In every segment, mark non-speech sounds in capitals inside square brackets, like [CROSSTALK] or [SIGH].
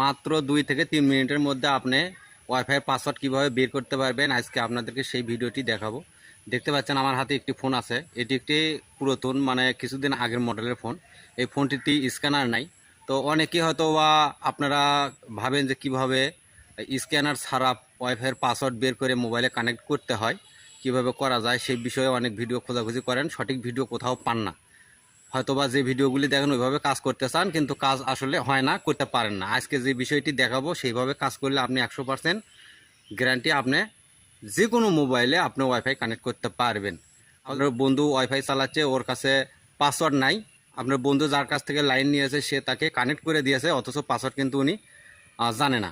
মাত্র দুই থেকে তিন মিনিটের মধ্যে আপনি ওয়াইফাই পাসওয়ার্ড কীভাবে বের করতে পারবেন, আজকে আপনাদেরকে সেই ভিডিওটি দেখাবো। দেখতে পাচ্ছেন আমার হাতে একটি ফোন আছে। এটি একটি পুরাতন মানে কিছুদিন আগের মডেলের ফোন এই ফোনটিতে স্ক্যানার নাই। তো অনেকেই হয়তো বা আপনারা ভাবেন যে কীভাবে স্ক্যানার ছাড়া ওয়াইফাইয়ের পাসওয়ার্ড বের করে মোবাইলে কানেক্ট করতে হয়, কীভাবে করা যায়, সেই বিষয়ে অনেক ভিডিও খোঁজাখুঁজি করেন। সঠিক ভিডিও কোথাও পান না। হয়তোবা যে ভিডিওগুলি দেখেন ওইভাবে কাজ করতে চান, কিন্তু কাজ আসলে হয় না, করতে পারেন না। আজকে যে বিষয়টি দেখাবো, সেইভাবে কাজ করলে আপনি একশো পার্সেন্ট গ্যারান্টি আপনি যে কোনো মোবাইলে আপনি ওয়াইফাই কানেক্ট করতে পারবেন। আপনার বন্ধু ওয়াইফাই চালাচ্ছে, ওর কাছে পাসওয়ার্ড নাই। আপনার বন্ধু যার কাছ থেকে লাইন নিয়েছে, সে তাকে কানেক্ট করে দিয়েছে, অথচ পাসওয়ার্ড কিন্তু উনি জানে না।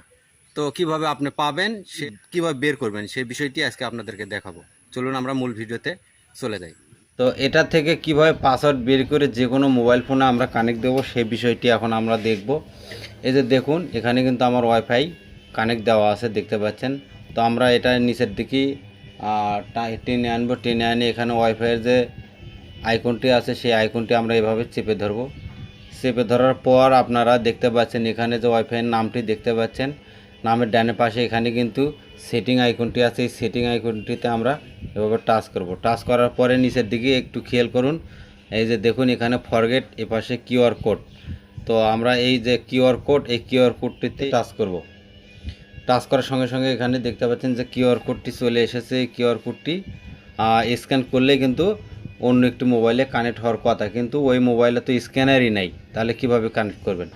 তো কীভাবে আপনি পাবেন, সে কীভাবে বের করবেন, সেই বিষয়টি আজকে আপনাদেরকে দেখাবো। চলুন আমরা মূল ভিডিওতে চলে যাই। তো এটা থেকে কীভাবে পাসওয়ার্ড বের করে যে কোনো মোবাইল ফোনে আমরা কানেক্ট দেবো সেই বিষয়টি এখন আমরা দেখব। এই যে দেখুন, এখানে কিন্তু আমার ওয়াইফাই কানেক্ট দেওয়া আছে, দেখতে পাচ্ছেন। তো আমরা এটা নিচের দিকে টেনে আনব, টেনে আনে এখানে ওয়াইফাইয়ের যে আইকনটি আছে, সেই আইকনটি আমরা এভাবে চেপে ধরবো। চেপে ধরার পর আপনারা দেখতে পাচ্ছেন এখানে যে ওয়াইফাইয়ের নামটি দেখতে পাচ্ছেন। নামের ডানে পাশে এখানে কিন্তু সেটিং আইকনটি আছে। এই সেটিং আইকনটিতে আমরা এভাবে টাচ করব। টাচ করার পরে নিচের দিকে একটু খেয়াল করুন। এই যে দেখুন এখানে ফরগেট এপাশে কিউআর কোড তো আমরা এই যে কিউআর কোড এই কিউআর কোডটিতে টাচ করব। টাচ করার সঙ্গে সঙ্গে এখানে দেখতে পাচ্ছেন যে কিউআর কোডটি চলে এসেছে। এই কিউআর কোডটি স্ক্যান করলে কিন্তু অন্য একটি মোবাইলে কানেক্ট হওয়ার কথা। কিন্তু ওই মোবাইলে তো স্ক্যানারই নাই। তাহলে কীভাবে কানেক্ট করবেন?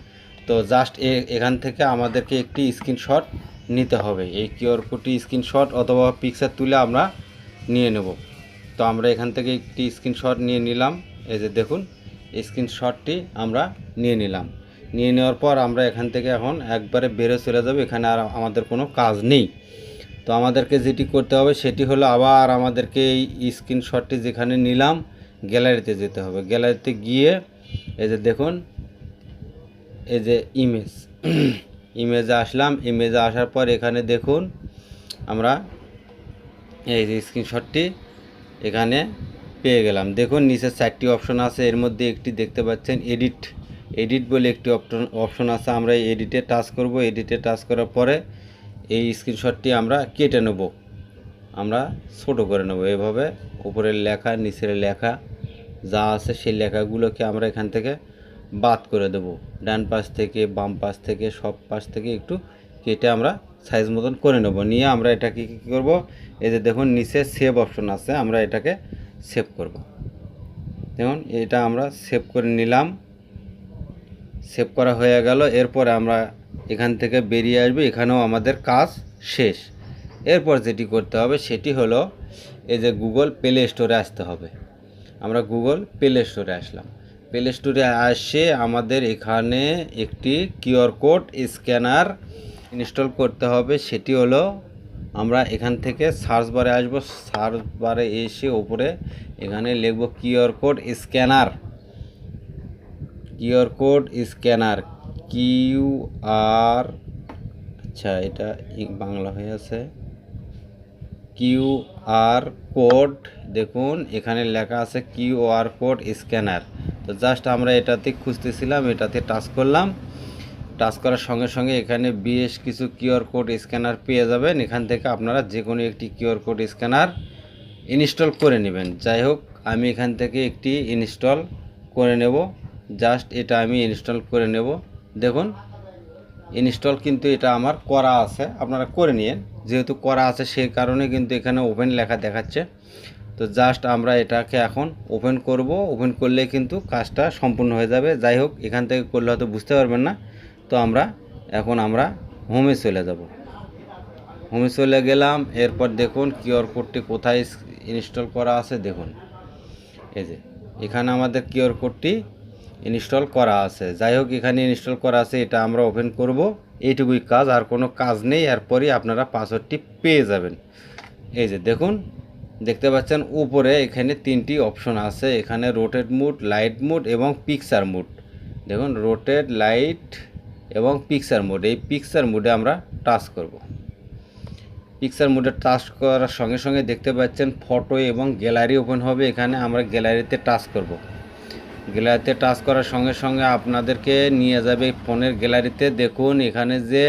তো জাস্ট এখান থেকে আমাদেরকে একটি স্ক্রিনশট নিতে হবে। এই কিউআর কোডটি স্ক্রিনশট অথবা পিকচার তুলে আমরা নিয়ে নেব। তো আমরা এখান থেকে একটি স্ক্রিনশট নিয়ে নিলাম। এই যে দেখুন স্ক্রিনশটটি আমরা নিয়ে নিলাম। নিয়ে নেওয়ার পর আমরা এখান থেকে এখন একবারে বেরো চলে যাব। এখানে আর আমাদের কোনো কাজ নেই। তো আমাদেরকে যেটি করতে হবে সেটি হলো আবার আমাদেরকে এই স্ক্রিনশটটি যেখানে নিলাম, গ্যালারিতে যেতে হবে। গ্যালারিতে গিয়ে এই যে দেখুন, এই যে ইমেজ ইমেজে [CLEARS THROAT] আসলাম। ইমেজে আসার পর এখানে দেখুন, আমরা এই যে স্ক্রিনশটটি এখানে পেয়ে গেলাম। দেখুন, নিচে চারটি অপশন আছে। এর মধ্যে একটি দেখতে পাচ্ছেন এডিট এডিট বলে একটি অপশন আছে। আমরা এডিটে টাচ করব। এডিটে টাচ করার পরে এই স্ক্রিনশটটি আমরা কেটে নেব। আমরা ছোট করে নেব। এভাবে উপরের লেখা, নিচের লেখা যা আছে, সেই লেখাগুলোকে আমরা এখান থেকে বাদ করে দেব। ডান পাশ থেকে, বাম পাশ থেকে, সব পাশ থেকে একটু কেটে আমরা সাইজ মতন করে নেব। নিয়ে আমরা এটাকে কী করব? এই যে দেখুন, নিচে সেভ অপশন আছে, আমরা এটাকে সেভ করব। দেখুন, এটা আমরা সেভ করে নিলাম। সেভ করা হয়ে গেল, এরপরে আমরা এখান থেকে বেরিয়ে আসবে। এখানেও আমাদের কাজ শেষ। এরপর যেটি করতে হবে, সেটি হলো এই যে গুগল প্লে স্টোরে আসতে হবে। আমরা গুগল প্লে স্টোরে আসলাম। প্লে স্টোরে আসে আমাদের এখানে একটি কিউআর কোড স্ক্যানার ইনস্টল করতে হবে, সেটি হলো আমরা এখান থেকে সার্চ বারে আসব সার্চ বারে এসে উপরে এখানে লিখব QR code scanner QR code scanner Q R আচ্ছা এটা বাংলা হয়ে আছে। কিউ আর কোড দেখুন, এখানে লেখা আছে কিউ আর কোড স্ক্যানার তো জাস্ট আমরা এটাতে খুঁজতেছিলাম, এটাতে টাচ করলাম। টাচ করার সঙ্গে সঙ্গে এখানে বেশ কিছু কিউআর কোড স্ক্যানার পেয়ে যাবেন। এখান থেকে আপনারা যে কোনো একটি কিউআর কোড স্ক্যানার ইনস্টল করে নেবেন। যাই হোক, আমি এখান থেকে একটি ইনস্টল করে নেব। জাস্ট এটা আমি ইনস্টল করে নেব। দেখুন, ইনস্টল কিন্তু এটা আমার করা আছে। আপনারা করে নিন যেহেতু করা আছে সেই কারণে কিন্তু এখানে ওপেন লেখা দেখাচ্ছে। তো জাস্ট আমরা এটাকে এখন ওপেন করব। ওপেন করলে কিন্তু কাজটা সম্পূর্ণ হয়ে যাবে। যাই হোক, এখান থেকে করলে হয়তো বুঝতে পারবেন না। তো আমরা এখন আমরা হোমে চলে যাব। হোমে চলে গেলাম, এরপর দেখুন কিউআর কোডটি কোথায় ইনস্টল করা আছে, দেখুন। এই যে, এখানে আমাদের কিউআর কোডটি ইনস্টল করা আছে। যাই হোক, এখানে ইনস্টল করা আছে, এটা আমরা ওপেন করব। এইটুকুই কাজ, আর কোনো কাজ নেই, এরপরই আপনারা পাসওয়ার্ডটি পেয়ে যাবেন। এই যে, দেখুন, দেখতে পাচ্ছেন, উপরে এখানে তিনটি অপশন আছে। এখানে রোটেট মুড লাইট মুড এবং পিকচার মুড দেখুন রোটেট লাইট এবং পিকচার মুড এই পিকচার মোডে আমরা টাচ করব। পিকচার মোডে টাচ করার সঙ্গে সঙ্গে দেখতে পাচ্ছেন ফটো এবং গ্যালারি ওপেন হবে। এখানে আমরা গ্যালারিতে টাচ করব। গ্যালারিতে টাচ করার সঙ্গে সঙ্গে আপনাদেরকে নিয়ে যাবে ফোনের গ্যালারিতে দেখুন, এখানে যে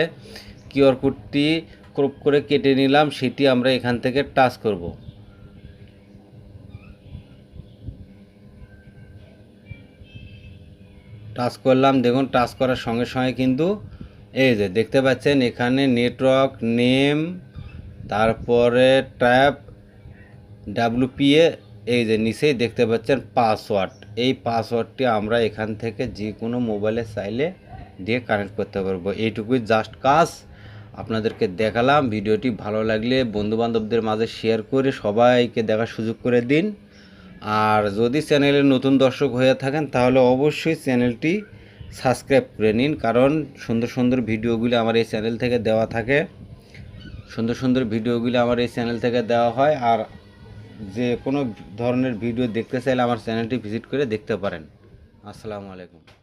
কিউআর কোডটি ক্রপ করে কেটে নিলাম, সেটি আমরা এখান থেকে টাচ করব। টাচ করলাম, দেখুন টাচ করার সঙ্গে সঙ্গে কিন্তু এই যে দেখতে পাচ্ছেন এখানে নেটওয়ার্ক নেম তারপরে ট্যাব ডাব্লুপিএ এই যে নিচেই দেখতে পাচ্ছেন পাসওয়ার্ড এই পাসওয়ার্ডটি আমরা এখান থেকে যে কোনো মোবাইলে চাইলে দিয়ে কানেক্ট করতে পারব। এইটুকুই জাস্ট কাজ। আপনাদেরকে দেখালাম, ভিডিওটি ভালো লাগলে বন্ধুবান্ধবদের মাঝে শেয়ার করে সবাইকে দেখার সুযোগ করে দিন। আর যদি চ্যানেলে নতুন দর্শক হয়ে থাকেন, তাহলে অবশ্যই চ্যানেলটি সাবস্ক্রাইব করে নিন। কারণ সুন্দর সুন্দর ভিডিওগুলি আমার এই চ্যানেল থেকে দেওয়া থাকে। সুন্দর সুন্দর ভিডিওগুলি আমার এই চ্যানেল থেকে দেওয়া হয়। আর যে কোনো ধরনের ভিডিও দেখতে চাইলে আমার চ্যানেলটি ভিজিট করে দেখতে পারেন। আসসালামু আলাইকুম।